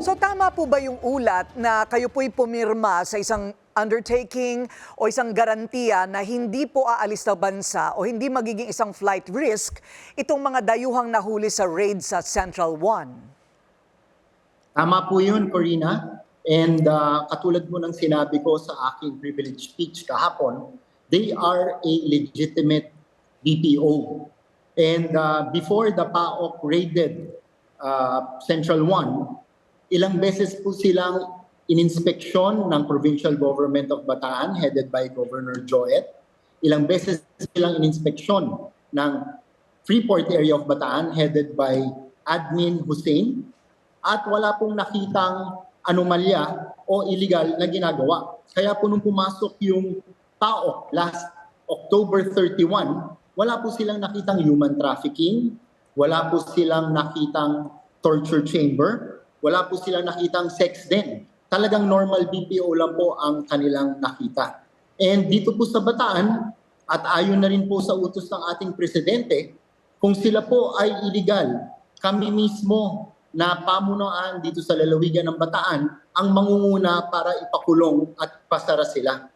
So tama po ba yung ulat na kayo po'y pumirma sa isang undertaking o isang garantiya na hindi po aalis na bansa o hindi magiging isang flight risk itong mga dayuhang nahuli sa raid sa Central One? Tama po yun, Corina. And uh, katulad mo ng sinabi ko sa aking privilege speech kahapon, they are a legitimate BPO. And uh, before the PAOK raided uh, Central One, ilang beses po silang ininspeksyon ng Provincial Government of Bataan headed by Governor Joet. Ilang beses silang ininspeksyon ng Freeport area of Bataan headed by Admin Hussein at wala pong nakitang anomalya o illegal na ginagawa. Kaya po nung pumasok yung PAOK last October 31, wala po silang nakitang human trafficking, wala po silang nakitang torture chamber, wala po silang nakitang sex den. Talagang normal BPO lang po ang kanilang nakita. And dito po sa Bataan, at ayon na rin po sa utos ng ating presidente, kung sila po ay illegal, kami mismo na pamunaan dito sa lalawigan ng Bataan ang mangunguna para ipakulong at pasara sila.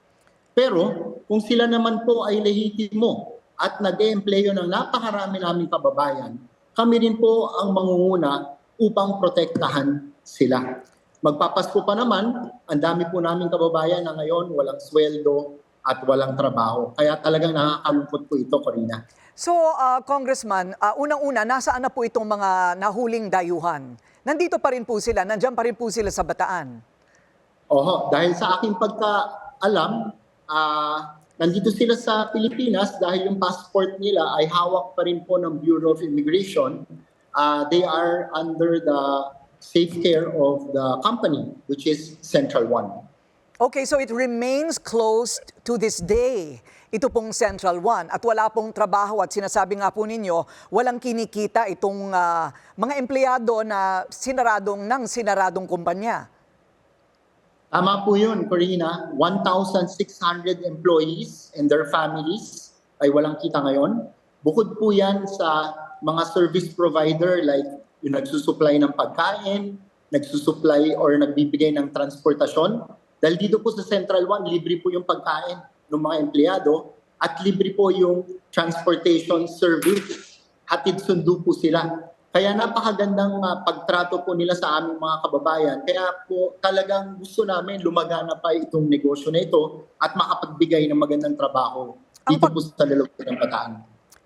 Pero kung sila naman po ay lehitimo at nag-eempleyo ng napakarami naming kababayan, kami rin po ang mangunguna upang protektahan sila. Magpapasko pa naman, ang dami po naming kababayan na ngayon walang sweldo at walang trabaho. Kaya talagang nakakalungkot po ito, Corina. So, ah, Congressman, ah, unang-una, nasaan na po itong mga nahuling dayuhan? Nandito pa rin po sila, nandyan pa rin po sila sa Bataan. Oho, dahil sa aking pagkaalam, ah nandito sila sa Pilipinas dahil yung passport nila ay hawak pa rin po ng Bureau of Immigration. Ah, they are under the safe care of the company, which is Central One. Okay, so it remains closed to this day. Ito pong Central One at wala pong trabaho at sinasabi nga po ninyo, walang kinikita itong ah, mga empleyado na sinaradong ng sinaradong kumpanya. Tama po yun, Corina. 1,600 employees and their families ay walang kita ngayon. Bukod po yan sa mga service provider like yung nagsusupply ng pagkain, nagsusupply or nagbibigay ng transportasyon. Dahil dito po sa Central One, libre po yung pagkain ng mga empleyado at libre po yung transportation service. Hatid sundo po sila. Kaya napakagandang uh, pagtrato po nila sa aming mga kababayan. Kaya po talagang gusto namin lumagana pa itong negosyo na ito at makapagbigay ng magandang trabaho dito pag- po sa lalawigan ng Bataan.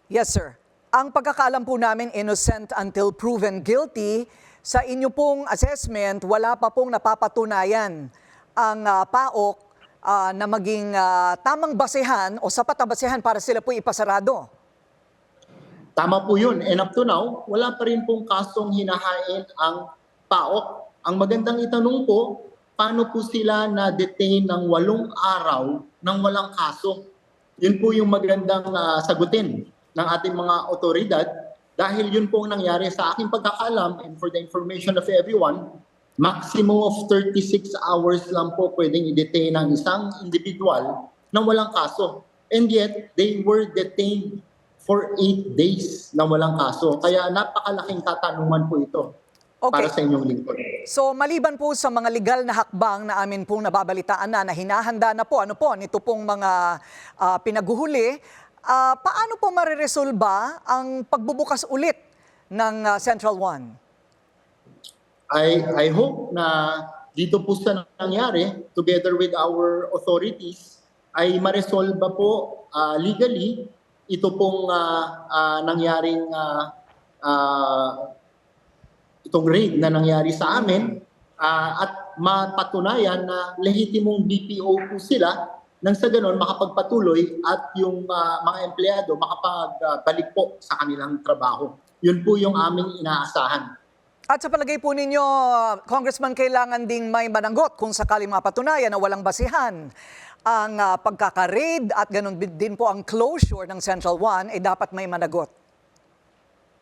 Yes, sir. Ang pagkakaalam po namin, innocent until proven guilty, sa inyo pong assessment, wala pa pong napapatunayan ang ah, PAOK ah, na maging ah, tamang basehan o sapat na basehan para sila po ipasarado. Tama po yun. And up to now, wala pa rin pong kasong hinahain ang PAOK. Ang magandang itanong po, paano po sila na-detain ng walong araw ng walang kaso? Yun po yung magandang ah, sagutin ng ating mga otoridad dahil yun po ang nangyari sa aking pagkakalam and for the information of everyone, maximum of 36 hours lang po pwedeng i-detain ng isang individual ng walang kaso. And yet, they were detained for 8 days na walang kaso. Kaya napakalaking katanungan po ito para Okay. sa inyong lingkod. So maliban po sa mga legal na hakbang na amin pong nababalitaan na, na hinahanda na po, ano po, nito pong mga ah, pinaguhuli, ah, paano po mariresolba ang pagbubukas ulit ng ah, Central One? I, I hope na dito po sa nangyari, together with our authorities, ay maresolba po ah, legally ito pong ah, ah, nangyaring ah, ah, itong raid na nangyari sa amin ah, at mapatunayan na lehitimong BPO po sila nang sa ganon makapagpatuloy at yung ah, mga empleyado makapagbalik po sa kanilang trabaho. Yun po yung aming inaasahan. At sa palagay po ninyo, Congressman, kailangan ding may managot kung sakaling mapatunayan na walang basihan ang ah, pagkaka-raid at ganun din po ang closure ng Central One, eh dapat may managot.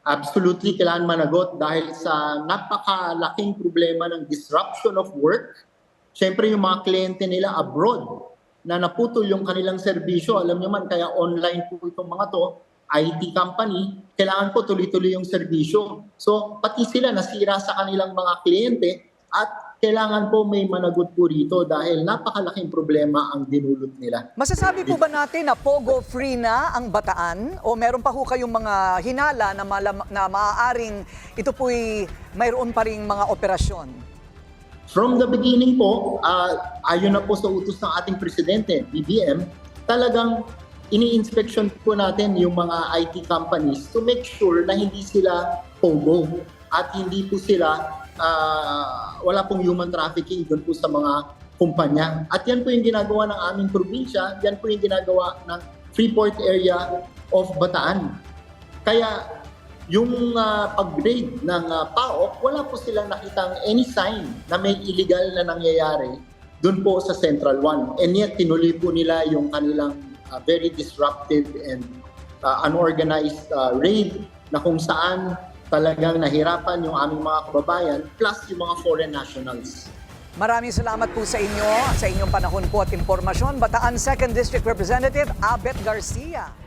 Absolutely kailangan managot dahil sa napakalaking problema ng disruption of work. Siyempre yung mga kliyente nila abroad na naputol yung kanilang serbisyo. Alam niyo man, kaya online po itong mga to, IT company, kailangan po tuloy-tuloy yung serbisyo. So pati sila nasira sa kanilang mga kliyente At kailangan po may managot po rito dahil napakalaking problema ang dinulot nila. Masasabi po ba natin na pogo-free na ang bataan? O meron pa ho kayong mga hinala na, malam- na maaaring ito po'y mayroon pa rin mga operasyon? From the beginning po, ah, ayon na po sa utos ng ating presidente, BBM, talagang ini-inspection po natin yung mga IT companies to make sure na hindi sila pogo at hindi po sila ah, wala pong human trafficking doon po sa mga kumpanya. At yan po yung ginagawa ng aming probinsya, yan po yung ginagawa ng Freeport area of Bataan. Kaya yung ah, pag-grade ng ah, PAOK, wala po silang nakitang any sign na may illegal na nangyayari doon po sa Central One. And yet, tinuloy po nila yung kanilang ah, very disruptive and ah, unorganized ah, raid na kung saan talagang nahirapan yung aming mga kababayan plus yung mga foreign nationals. Maraming salamat po sa inyo, sa inyong panahon po at impormasyon. Bataan 2nd District Representative Abet Garcia.